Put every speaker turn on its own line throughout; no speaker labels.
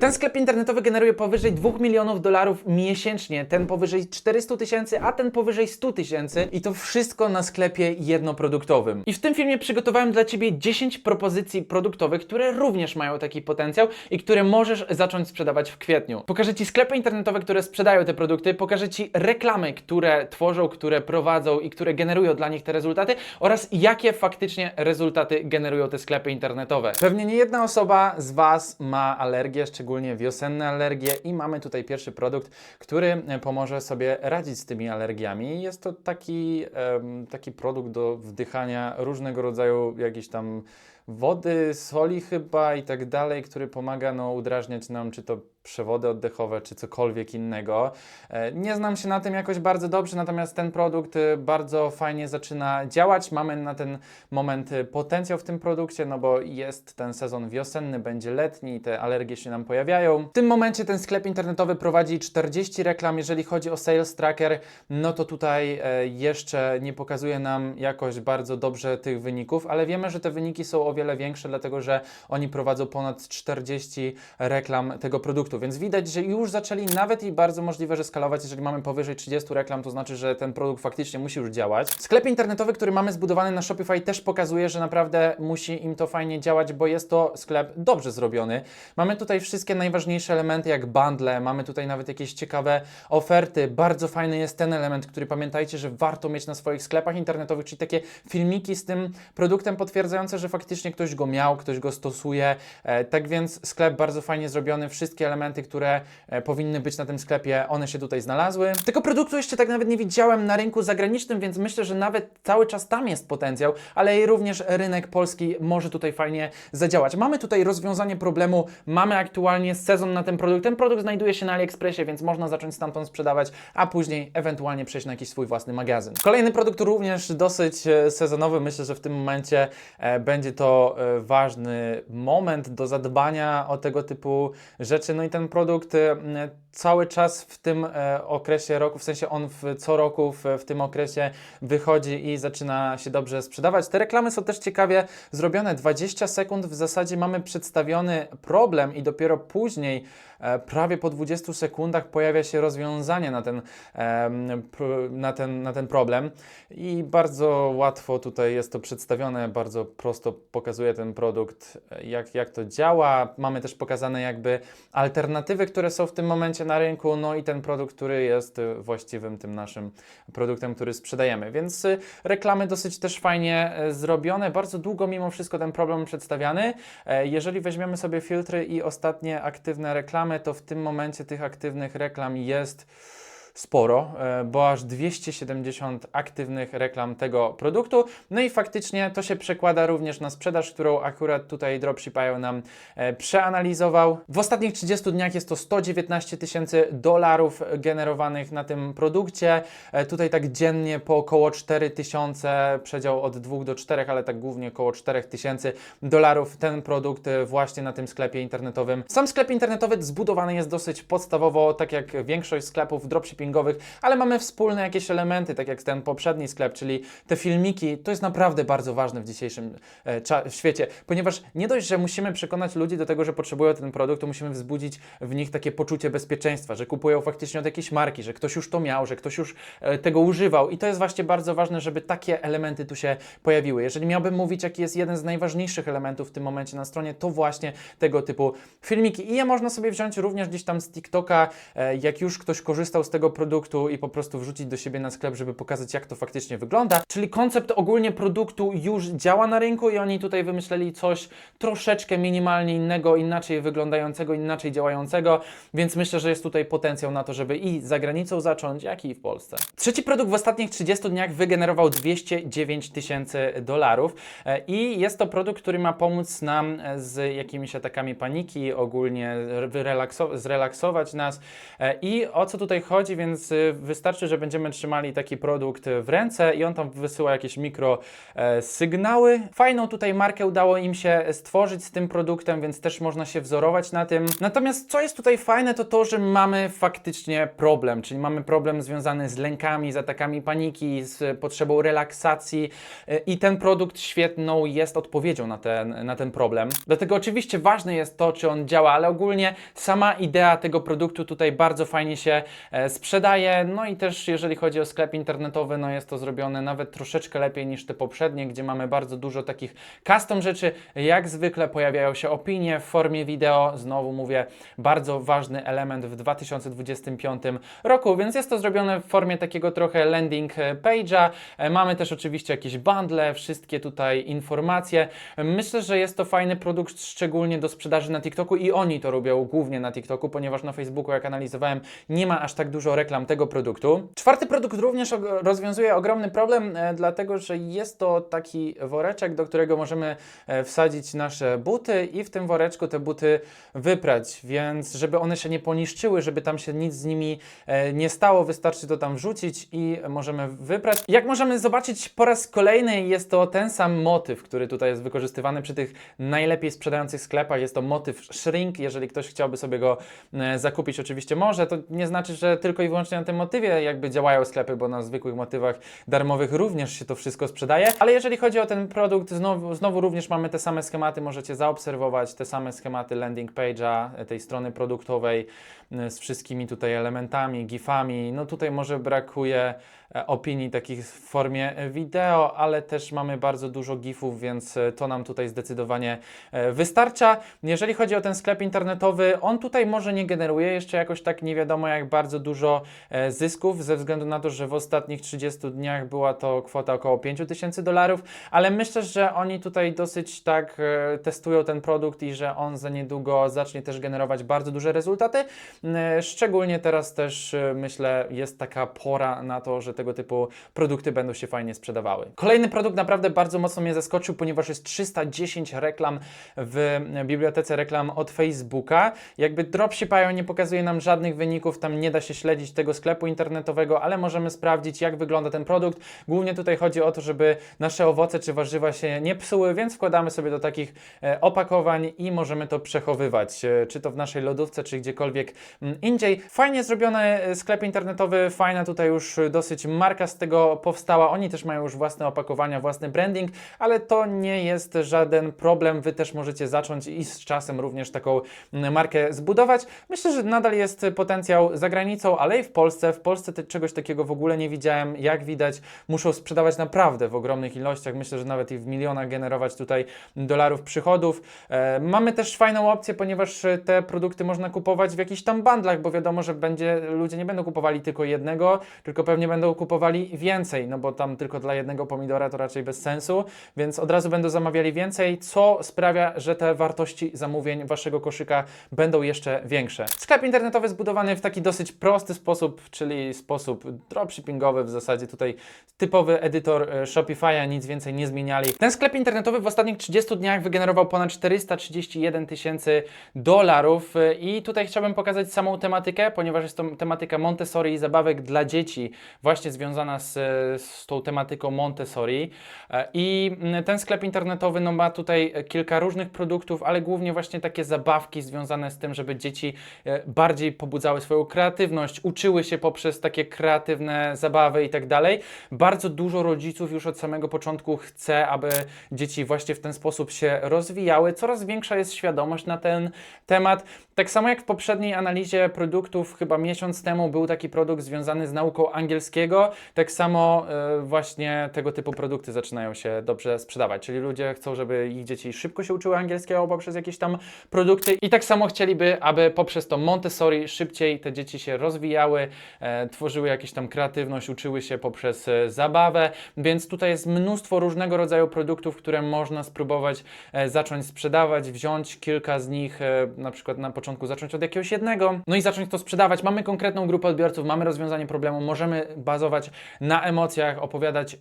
Ten sklep internetowy generuje powyżej 2 milionów dolarów miesięcznie, ten powyżej 400 tysięcy, a ten powyżej 100 tysięcy i to wszystko na sklepie jednoproduktowym. I w tym filmie przygotowałem dla Ciebie 10 propozycji produktowych, które również mają taki potencjał i które możesz zacząć sprzedawać w kwietniu. Pokażę Ci sklepy internetowe, które sprzedają te produkty, pokażę Ci reklamy, które tworzą, które prowadzą i które generują dla nich te rezultaty oraz jakie faktycznie rezultaty generują te sklepy internetowe. Pewnie nie jedna osoba z Was ma alergię, szczególnie wiosenne alergie i mamy tutaj pierwszy produkt, który e, pomoże sobie radzić z tymi alergiami. Jest to taki, taki produkt do wdychania różnego rodzaju jakichś tam wody, soli chyba i tak dalej, który pomaga no, udrażniać nam czy to przewody oddechowe, czy cokolwiek innego. E, Nie znam się na tym jakoś bardzo dobrze, natomiast ten produkt e, bardzo fajnie zaczyna działać. Mamy na ten moment e, potencjał w tym produkcie, no bo jest ten sezon wiosenny, będzie letni, te alergie się nam pojawiają. W tym momencie ten sklep internetowy prowadzi 40 reklam. Jeżeli chodzi o Sales Tracker, no to tutaj jeszcze nie pokazuje nam jakoś bardzo dobrze tych wyników, ale wiemy, że te wyniki są o wiele większe, dlatego że oni prowadzą ponad 40 reklam tego produktu, więc widać, że już zaczęli nawet i bardzo możliwe, że skalować, jeżeli mamy powyżej 30 reklam, to znaczy, że ten produkt faktycznie musi już działać. Sklep internetowy, który mamy zbudowany na Shopify też pokazuje, że naprawdę musi im to fajnie działać, bo jest to sklep dobrze zrobiony. Mamy tutaj wszystkie najważniejsze elementy, jak bundle, mamy tutaj nawet jakieś ciekawe oferty. Bardzo fajny jest ten element, który pamiętajcie, że warto mieć na swoich sklepach internetowych, czyli takie filmiki z tym produktem potwierdzające, że faktycznie ktoś go miał, ktoś go stosuje. E, tak więc sklep bardzo fajnie zrobiony, wszystkie elementy, które e, powinny być na tym sklepie, one się tutaj znalazły. Tego produktu jeszcze tak nawet nie widziałem na rynku zagranicznym, więc myślę, że nawet cały czas tam jest potencjał, ale również rynek polski może tutaj fajnie zadziałać. Mamy tutaj rozwiązanie problemu, mamy aktualnie sezon na ten produkt. Ten produkt znajduje się na AliExpressie, więc można zacząć stamtąd sprzedawać, a później ewentualnie przejść na jakiś swój własny magazyn. Kolejny produkt również dosyć e, sezonowy. Myślę, że w tym momencie będzie to e, ważny moment do zadbania o tego typu rzeczy. No i ten produkt e, cały czas w tym e, okresie roku, w sensie on w, co roku w, w tym okresie wychodzi i zaczyna się dobrze sprzedawać. Te reklamy są też ciekawie zrobione. 20 sekund w zasadzie mamy przedstawiony problem i dopiero później, e, prawie po 20 sekundach pojawia się rozwiązanie na ten, na ten, na ten problem i bardzo łatwo tutaj jest to przedstawione, bardzo prosto pokazuje ten produkt, e, jak, jak to działa. Mamy też pokazane jakby alternatywy, które są w tym momencie na rynku, no i ten produkt, który jest y, właściwym tym naszym produktem, który sprzedajemy. Więc y, reklamy dosyć też fajnie e, zrobione, bardzo długo mimo wszystko ten problem przedstawiany. E, Jeżeli weźmiemy sobie filtry i ostatnie aktywne reklamy, to w tym momencie tych aktywnych reklam jest sporo, e, bo aż 270 aktywnych reklam tego produktu. No i faktycznie to się przekłada również na sprzedaż, którą akurat tutaj Dropshipayo nam e, przeanalizował. W ostatnich 30 dniach jest to 119 tysięcy dolarów generowanych na tym produkcie. E, Tutaj tak dziennie po około 4 tysiące, przedział od 2 do 4, ale tak głównie około 4 tysięcy dolarów ten produkt właśnie na tym sklepie internetowym. Sam sklep internetowy zbudowany jest dosyć podstawowo, tak jak większość sklepów ale mamy wspólne jakieś elementy, tak jak ten poprzedni sklep, czyli te filmiki. To jest naprawdę bardzo ważne w dzisiejszym e, w świecie, ponieważ nie dość, że musimy przekonać ludzi do tego, że potrzebują ten produkt, to musimy wzbudzić w nich takie poczucie bezpieczeństwa, że kupują faktycznie od jakiejś marki, że ktoś już to miał, że ktoś już e, tego używał i to jest właśnie bardzo ważne, żeby takie elementy tu się pojawiły. Jeżeli miałbym mówić, jaki jest jeden z najważniejszych elementów w tym momencie na stronie, to właśnie tego typu filmiki. I je można sobie wziąć również gdzieś tam z TikToka, e, jak już ktoś korzystał z tego produktu i po prostu wrzucić do siebie na sklep, żeby pokazać, jak to faktycznie wygląda. Czyli koncept ogólnie produktu już działa na rynku i oni tutaj wymyśleli coś troszeczkę minimalnie innego, inaczej wyglądającego, inaczej działającego, więc myślę, że jest tutaj potencjał na to, żeby i za granicą zacząć, jak i w Polsce. Trzeci produkt w ostatnich 30 dniach wygenerował 209 tysięcy dolarów e, i jest to produkt, który ma pomóc nam e, z jakimiś atakami paniki, ogólnie zrelaksować nas. E, I o co tutaj chodzi? Więc więc y, wystarczy, że będziemy trzymali taki produkt w ręce i on tam wysyła jakieś mikro e, sygnały. Fajną tutaj markę udało im się stworzyć z tym produktem, więc też można się wzorować na tym. Natomiast co jest tutaj fajne, to to, że mamy faktycznie problem, czyli mamy problem związany z lękami, z atakami paniki, z potrzebą relaksacji y, i ten produkt świetną jest odpowiedzią na ten, na ten problem. Dlatego oczywiście ważne jest to, czy on działa, ale ogólnie sama idea tego produktu tutaj bardzo fajnie się e, sprzedaje. No i też jeżeli chodzi o sklep internetowy, no jest to zrobione nawet troszeczkę lepiej niż te poprzednie, gdzie mamy bardzo dużo takich custom rzeczy. Jak zwykle pojawiają się opinie w formie wideo. Znowu mówię, bardzo ważny element w 2025 roku, więc jest to zrobione w formie takiego trochę landing e, page'a. E, Mamy też oczywiście jakieś bundle, wszystkie tutaj informacje. Myślę, że jest to fajny produkt, szczególnie do sprzedaży na TikToku i oni to robią głównie na TikToku, ponieważ na Facebooku, jak analizowałem, nie ma aż tak dużo reklam tego produktu. Czwarty produkt również rozwiązuje ogromny problem, e, dlatego że jest to taki woreczek, do którego możemy e, wsadzić nasze buty i w tym woreczku te buty wyprać, więc żeby one się nie poniszczyły, żeby tam się nic z nimi e, nie stało, wystarczy to tam wrzucić i możemy wyprać. Jak możemy zobaczyć po raz kolejny jest to ten sam motyw, który tutaj jest wykorzystywany przy tych najlepiej sprzedających sklepach. Jest to motyw shrink, jeżeli ktoś chciałby sobie go zakupić, oczywiście może. To nie znaczy, że tylko i wyłącznie na tym motywie jakby działają sklepy, bo na zwykłych motywach darmowych również się to wszystko sprzedaje. Ale jeżeli chodzi o ten produkt, znowu, znowu również mamy te same schematy, możecie zaobserwować te same schematy landing page'a, tej strony produktowej z wszystkimi tutaj elementami, gifami. No tutaj może brakuje e, opinii takich w formie e, wideo, ale też mamy bardzo dużo gifów, więc e, to nam tutaj zdecydowanie e, wystarcza. Jeżeli chodzi o ten sklep internetowy, on tutaj może nie generuje jeszcze jakoś tak nie wiadomo jak bardzo dużo e, zysków, ze względu na to, że w ostatnich 30 dniach była to kwota około 5000 dolarów, ale myślę, że oni tutaj dosyć tak e, testują ten produkt i że on za niedługo zacznie też generować bardzo duże rezultaty. E, Szczególnie teraz też e, myślę jest taka pora na to, że tego typu produkty będą się fajnie sprzedawały. Kolejny produkt naprawdę bardzo mocno mnie zaskoczył, ponieważ jest 310 reklam w bibliotece reklam od Facebooka. Jakby dropshipają nie pokazuje nam żadnych wyników, tam nie da się śledzić tego sklepu internetowego, ale możemy sprawdzić jak wygląda ten produkt. Głównie tutaj chodzi o to, żeby nasze owoce czy warzywa się nie psuły, więc wkładamy sobie do takich e, opakowań i możemy to przechowywać, czy to w naszej lodówce, czy gdziekolwiek indziej. Fajnie zrobiony e, sklep internetowy, fajna tutaj już e, dosyć marka z tego powstała. Oni też mają już własne opakowania, własny branding, ale to nie jest żaden problem. Wy też możecie zacząć i z czasem również taką mm, markę zbudować. Myślę, że nadal jest potencjał za granicą, ale i w Polsce. W Polsce czegoś takiego w ogóle nie widziałem. Jak widać, muszą sprzedawać naprawdę w ogromnych ilościach. Myślę, że nawet i w milionach generować tutaj dolarów przychodów. E, mamy też fajną opcję, ponieważ e, te produkty można kupować w jakichś tam bundlach, bo wiadomo, że będzie, ludzie nie będą kupowali tylko jednego, tylko pewnie będą kupowali więcej, no bo tam tylko dla jednego pomidora to raczej bez sensu, więc od razu będą zamawiali więcej, co sprawia, że te wartości zamówień waszego koszyka będą jeszcze większe. Sklep internetowy zbudowany w taki dosyć prosty sposób, czyli sposób dropshippingowy w zasadzie tutaj typowy edytor e, Shopify'a, nic więcej nie zmieniali. Ten sklep internetowy w ostatnich 30 dniach wygenerował ponad 431 tysięcy dolarów e, i tutaj chciałbym pokazać samą tematykę, ponieważ jest to tematyka Montessori i zabawek dla dzieci, właśnie związana z, z tą tematyką Montessori. E, I ten sklep internetowy no, ma tutaj kilka różnych produktów, ale głównie właśnie takie zabawki związane z tym, żeby dzieci e, bardziej pobudzały swoją kreatywność, uczyły się poprzez takie kreatywne zabawy i tak dalej. Bardzo dużo rodziców już od samego początku chce, aby dzieci właśnie w ten sposób się rozwijały. Coraz większa jest świadomość na ten temat. Tak samo jak w poprzedniej analizie produktów, chyba miesiąc temu był taki produkt związany z nauką angielskiego, tak samo e, właśnie tego typu produkty zaczynają się dobrze sprzedawać. Czyli ludzie chcą, żeby ich dzieci szybko się uczyły angielskiego poprzez jakieś tam produkty. I tak samo chcieliby, aby poprzez to Montessori szybciej te dzieci się rozwijały, e, tworzyły jakąś tam kreatywność, uczyły się poprzez e, zabawę, więc tutaj jest mnóstwo różnego rodzaju produktów, które można spróbować zacząć sprzedawać, wziąć kilka z nich, na przykład na początku zacząć od jakiegoś jednego, no i zacząć to sprzedawać. Mamy konkretną grupę odbiorców, mamy rozwiązanie problemu, możemy bazować na emocjach, opowiadać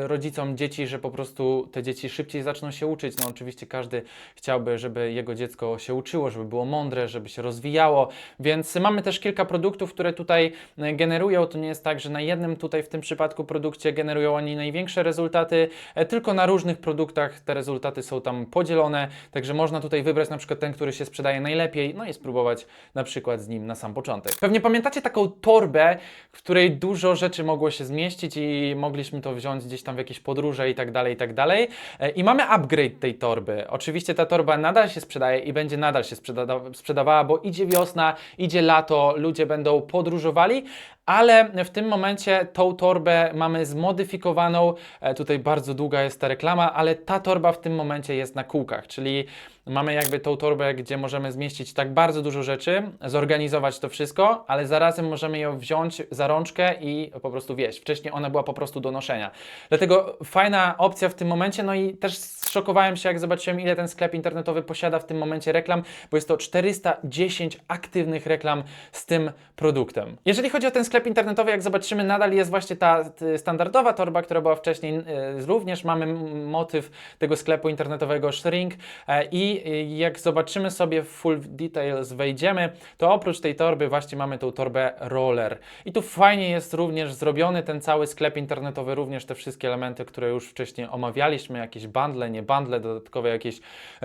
rodzicom dzieci, że po prostu te dzieci szybciej zaczną się uczyć. No oczywiście każdy chciałby, żeby jego dziecko się uczyło, żeby było mądre, żeby się rozwijało, więc mamy też kilka produktów, które które tutaj e, generują, to nie jest tak, że na jednym tutaj w tym przypadku produkcie generują oni największe rezultaty, e, tylko na różnych produktach te rezultaty są tam podzielone, także można tutaj wybrać na przykład ten, który się sprzedaje najlepiej, no i spróbować na przykład z nim na sam początek. Pewnie pamiętacie taką torbę, w której dużo rzeczy mogło się zmieścić i mogliśmy to wziąć gdzieś tam w jakieś podróże i tak dalej, i tak dalej. E, I mamy upgrade tej torby. Oczywiście ta torba nadal się sprzedaje i będzie nadal się sprzeda sprzedawała, bo idzie wiosna, idzie lato, ludzie będą podróżowali, ale w tym momencie tą torbę mamy zmodyfikowaną. E, Tutaj bardzo długa jest ta reklama, ale ta torba w tym momencie jest na kółkach, czyli mamy jakby tą torbę, gdzie możemy zmieścić tak bardzo dużo rzeczy, zorganizować to wszystko, ale zarazem możemy ją wziąć za rączkę i po prostu wieść. Wcześniej ona była po prostu do noszenia. Dlatego fajna opcja w tym momencie, no i też zszokowałem się, jak zobaczyłem, ile ten sklep internetowy posiada w tym momencie reklam, bo jest to 410 aktywnych reklam z tym produktem. Jeżeli chodzi o ten sklep internetowy, jak zobaczymy, nadal jest właśnie ta standardowa torba, która była wcześniej. e, Również mamy motyw tego sklepu internetowego shrink e, i e, jak zobaczymy sobie w full details wejdziemy, to oprócz tej torby właśnie mamy tą torbę roller. I tu fajnie jest również zrobiony ten cały sklep internetowy, również te wszystkie elementy, które już wcześniej omawialiśmy, jakieś bundle, nie bundle, dodatkowe jakieś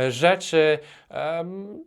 rzeczy. Em,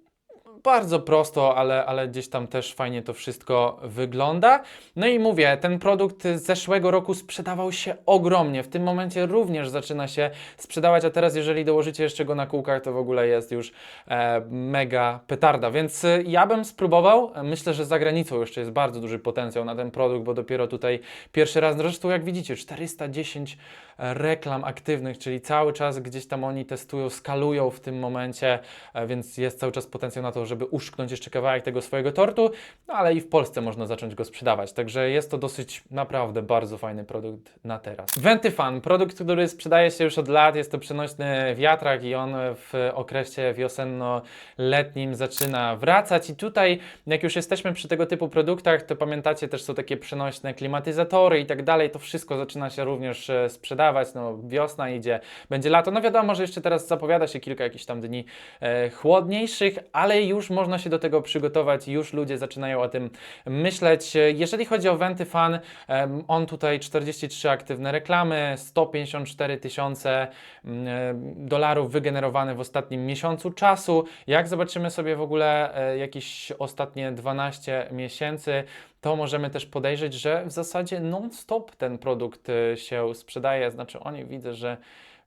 bardzo prosto, ale, ale gdzieś tam też fajnie to wszystko wygląda. No i mówię, ten produkt z zeszłego roku sprzedawał się ogromnie. W tym momencie również zaczyna się sprzedawać, a teraz jeżeli dołożycie jeszcze go na kółkach, to w ogóle jest już e, mega petarda. Więc y, ja bym spróbował. Myślę, że za granicą jeszcze jest bardzo duży potencjał na ten produkt, bo dopiero tutaj pierwszy raz, zresztą jak widzicie, 410 reklam aktywnych, czyli cały czas gdzieś tam oni testują, skalują w tym momencie, e, więc jest cały czas potencjał na to, żeby uszknąć jeszcze kawałek tego swojego tortu, no ale i w Polsce można zacząć go sprzedawać, także jest to dosyć naprawdę bardzo fajny produkt na teraz. Ventyfan, produkt, który sprzedaje się już od lat, jest to przenośny wiatrak i on w okresie wiosenno-letnim zaczyna wracać. I tutaj jak już jesteśmy przy tego typu produktach, to pamiętacie też są takie przenośne klimatyzatory i tak dalej, to wszystko zaczyna się również e, sprzedawać, no wiosna idzie, będzie lato, no wiadomo, że jeszcze teraz zapowiada się kilka jakichś tam dni e, chłodniejszych, ale już można się do tego przygotować, już ludzie zaczynają o tym myśleć. Jeżeli chodzi o Venty Fan, em, on tutaj 43 aktywne reklamy, 154 tysiące mm, e, dolarów wygenerowane w ostatnim miesiącu czasu. Jak zobaczymy sobie w ogóle e, jakieś ostatnie 12 miesięcy, to możemy też podejrzeć, że w zasadzie non-stop ten produkt e, się sprzedaje. Znaczy, oni widzę, że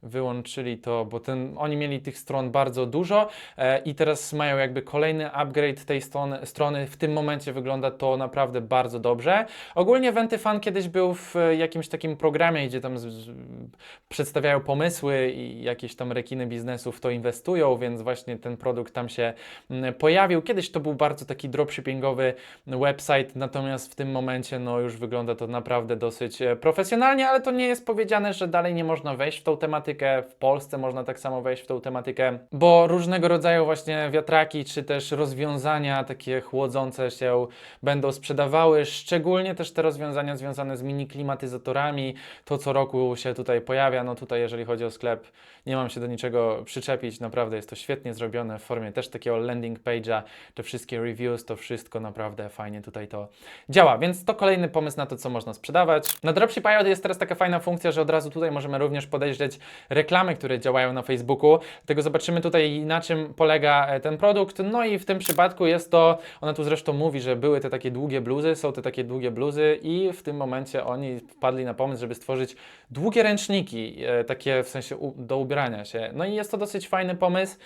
wyłączyli to, bo ten, oni mieli tych stron bardzo dużo e, i teraz mają jakby kolejny upgrade tej strony, strony. W tym momencie wygląda to naprawdę bardzo dobrze. Ogólnie Ventyfan kiedyś był w e, jakimś takim programie, gdzie tam z, z, przedstawiają pomysły i jakieś tam rekiny biznesu w to inwestują, więc właśnie ten produkt tam się mm, pojawił. Kiedyś to był bardzo taki dropshippingowy website, natomiast w tym momencie no już wygląda to naprawdę dosyć e, profesjonalnie, ale to nie jest powiedziane, że dalej nie można wejść w tą tematykę. W Polsce można tak samo wejść w tą tematykę, bo różnego rodzaju właśnie wiatraki, czy też rozwiązania takie chłodzące się będą sprzedawały, szczególnie też te rozwiązania związane z mini klimatyzatorami, to co roku się tutaj pojawia, no tutaj jeżeli chodzi o sklep, nie mam się do niczego przyczepić, naprawdę jest to świetnie zrobione w formie też takiego landing page'a, te wszystkie reviews, to wszystko naprawdę fajnie tutaj to działa, więc to kolejny pomysł na to, co można sprzedawać. Na Dropship.io jest teraz taka fajna funkcja, że od razu tutaj możemy również podejrzeć reklamy, które działają na Facebooku, tego zobaczymy tutaj na czym polega e, ten produkt, no i w tym przypadku jest to, ona tu zresztą mówi, że były te takie długie bluzy, są te takie długie bluzy i w tym momencie oni wpadli na pomysł, żeby stworzyć długie ręczniki, e, takie w sensie do ubierania się. No i jest to dosyć fajny pomysł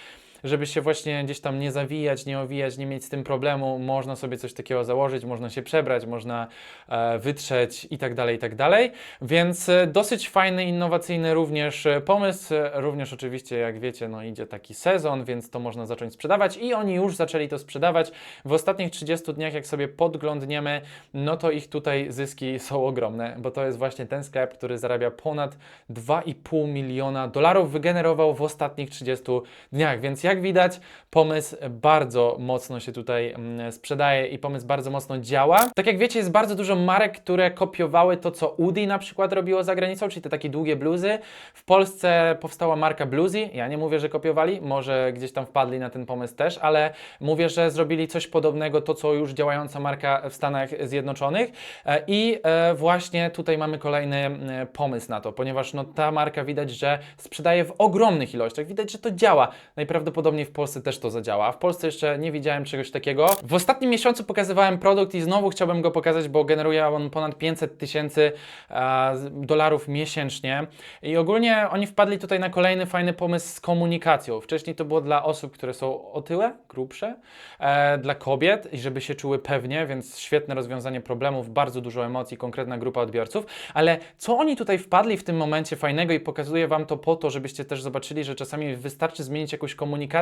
żeby się właśnie gdzieś tam nie zawijać, nie owijać, nie mieć z tym problemu, można sobie coś takiego założyć, można się przebrać, można e, wytrzeć i tak dalej, i tak dalej. Więc e, dosyć fajny, innowacyjny również e, pomysł. Również oczywiście, jak wiecie, no idzie taki sezon, więc to można zacząć sprzedawać i oni już zaczęli to sprzedawać. W ostatnich 30 dniach, jak sobie podglądniemy, no to ich tutaj zyski są ogromne, bo to jest właśnie ten sklep, który zarabia ponad 2,5 miliona dolarów, wygenerował w ostatnich 30 dniach. Więc jak Jak widać, pomysł bardzo mocno się tutaj mm, sprzedaje i pomysł bardzo mocno działa. Tak jak wiecie, jest bardzo dużo marek, które kopiowały to, co Udi na przykład robiło za granicą, czyli te takie długie bluzy. W Polsce powstała marka Bluzy. Ja nie mówię, że kopiowali, może gdzieś tam wpadli na ten pomysł też, ale mówię, że zrobili coś podobnego, to co już działająca marka w Stanach Zjednoczonych. E, I e, właśnie tutaj mamy kolejny e, pomysł na to, ponieważ no, ta marka widać, że sprzedaje w ogromnych ilościach. Widać, że to działa. Najprawdopodobniej w Polsce też to zadziała. W Polsce jeszcze nie widziałem czegoś takiego. W ostatnim miesiącu pokazywałem produkt i znowu chciałbym go pokazać, bo generuje on ponad 500 tysięcy e, dolarów miesięcznie. I ogólnie oni wpadli tutaj na kolejny fajny pomysł z komunikacją. Wcześniej to było dla osób, które są otyłe, grubsze, e, dla kobiet i żeby się czuły pewnie, więc świetne rozwiązanie problemów, bardzo dużo emocji, konkretna grupa odbiorców. Ale co oni tutaj wpadli w tym momencie fajnego i pokazuję Wam to po to, żebyście też zobaczyli, że czasami wystarczy zmienić jakąś komunikację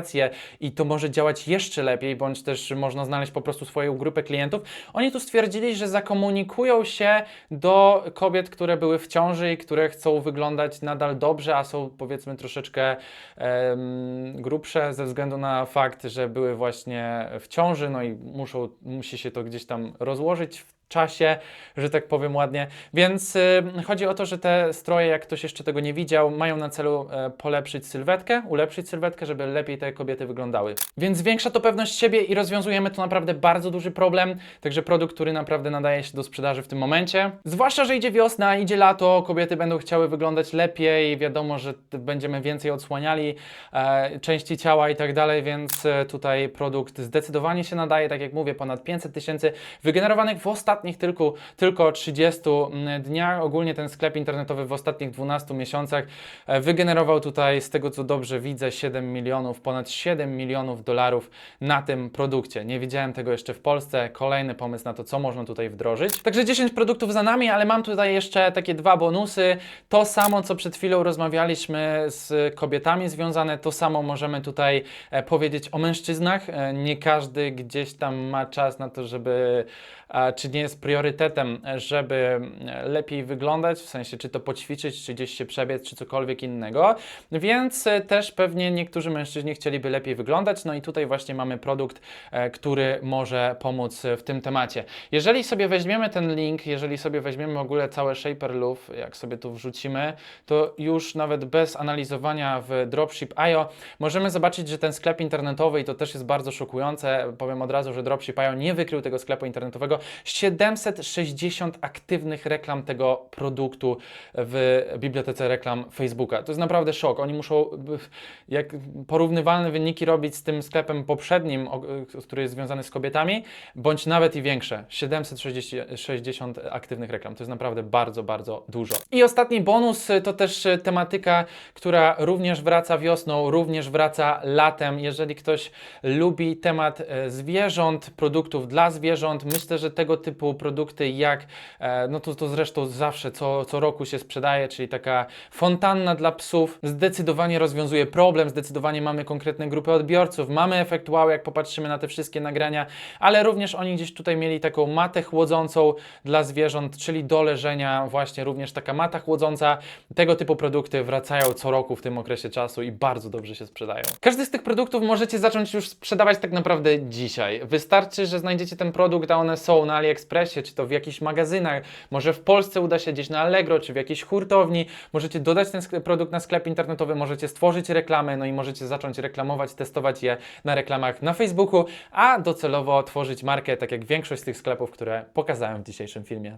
i to może działać jeszcze lepiej, bądź też można znaleźć po prostu swoją grupę klientów. Oni tu stwierdzili, że zakomunikują się do kobiet, które były w ciąży i które chcą wyglądać nadal dobrze, a są powiedzmy troszeczkę em, grubsze ze względu na fakt, że były właśnie w ciąży, no i muszą, musi się to gdzieś tam rozłożyć w czasie, że tak powiem ładnie. Więc y, chodzi o to, że te stroje, jak ktoś jeszcze tego nie widział, mają na celu e, polepszyć sylwetkę, ulepszyć sylwetkę, żeby lepiej te kobiety wyglądały. Więc zwiększa to pewność siebie i rozwiązujemy tu naprawdę bardzo duży problem. Także produkt, który naprawdę nadaje się do sprzedaży w tym momencie. Zwłaszcza, że idzie wiosna, idzie lato, kobiety będą chciały wyglądać lepiej, wiadomo, że będziemy więcej odsłaniali e, części ciała i tak dalej, więc e, tutaj produkt zdecydowanie się nadaje, tak jak mówię, ponad 500 tysięcy wygenerowanych w ostatnich tylko, tylko 30 dniach. Ogólnie ten sklep internetowy w ostatnich 12 miesiącach e, wygenerował tutaj, z tego co dobrze widzę, 7 milionów, ponad 7 milionów dolarów na tym produkcie. Nie widziałem tego jeszcze w Polsce. Kolejny pomysł na to, co można tutaj wdrożyć. Także 10 produktów za nami, ale mam tutaj jeszcze takie dwa bonusy. To samo, co przed chwilą rozmawialiśmy z kobietami związane, to samo możemy tutaj e, powiedzieć o mężczyznach. E, nie każdy gdzieś tam ma czas na to, żeby, czy nie jest priorytetem, żeby e, lepiej wyglądać, w sensie czy to poćwiczyć, czy gdzieś się przebiec, czy cokolwiek innego. Więc e, też pewnie niektórzy mężczyźni chcieliby lepiej wyglądać. No i tutaj właśnie mamy produkt, e, który może pomóc w tym temacie. Jeżeli sobie weźmiemy ten link, jeżeli sobie weźmiemy w ogóle całe Shaper Love, jak sobie tu wrzucimy, to już nawet bez analizowania w Dropship.io możemy zobaczyć, że ten sklep internetowy, i to też jest bardzo szokujące, powiem od razu, że Dropship.io nie wykrył tego sklepu internetowego, 760 aktywnych reklam tego produktu w bibliotece reklam Facebooka. To jest naprawdę szok. Oni muszą jak porównywalne wyniki robić z tym sklepem poprzednim, który jest związany z kobietami, bądź nawet i większe. 760 aktywnych reklam. To jest naprawdę bardzo, bardzo dużo. I ostatni bonus to też tematyka, która również wraca wiosną, również wraca latem. Jeżeli ktoś lubi temat e, zwierząt, produktów dla zwierząt, myślę, że tego typu produkty jak, e, no to, to zresztą zawsze co, co roku się sprzedaje, czyli taka fontanna dla psów, zdecydowanie rozwiązuje problem, zdecydowanie mamy konkretne grupy odbiorców, mamy efekt wow, jak popatrzymy na te wszystkie nagrania, ale również oni gdzieś tutaj mieli taką matę chłodzącą dla zwierząt, czyli do leżenia, właśnie również taka mata chłodząca. Tego typu produkty wracają co roku w tym okresie czasu i bardzo dobrze się sprzedają. Każdy z tych produktów możecie zacząć już sprzedawać tak naprawdę dzisiaj. Wystarczy, że znajdziecie ten produkt, a one są na AliExpressie, czy to w jakichś magazynach, może w Polsce uda się gdzieś na Allegro, czy w jakiejś hurtowni. Możecie dodać ten produkt na sklep internetowy, możecie stworzyć reklamę, no i możecie zacząć reklamować, testować je na reklamach na Facebooku, a docelowo tworzyć markę, tak jak większość z tych sklepów, które pokazałem w dzisiejszym filmie.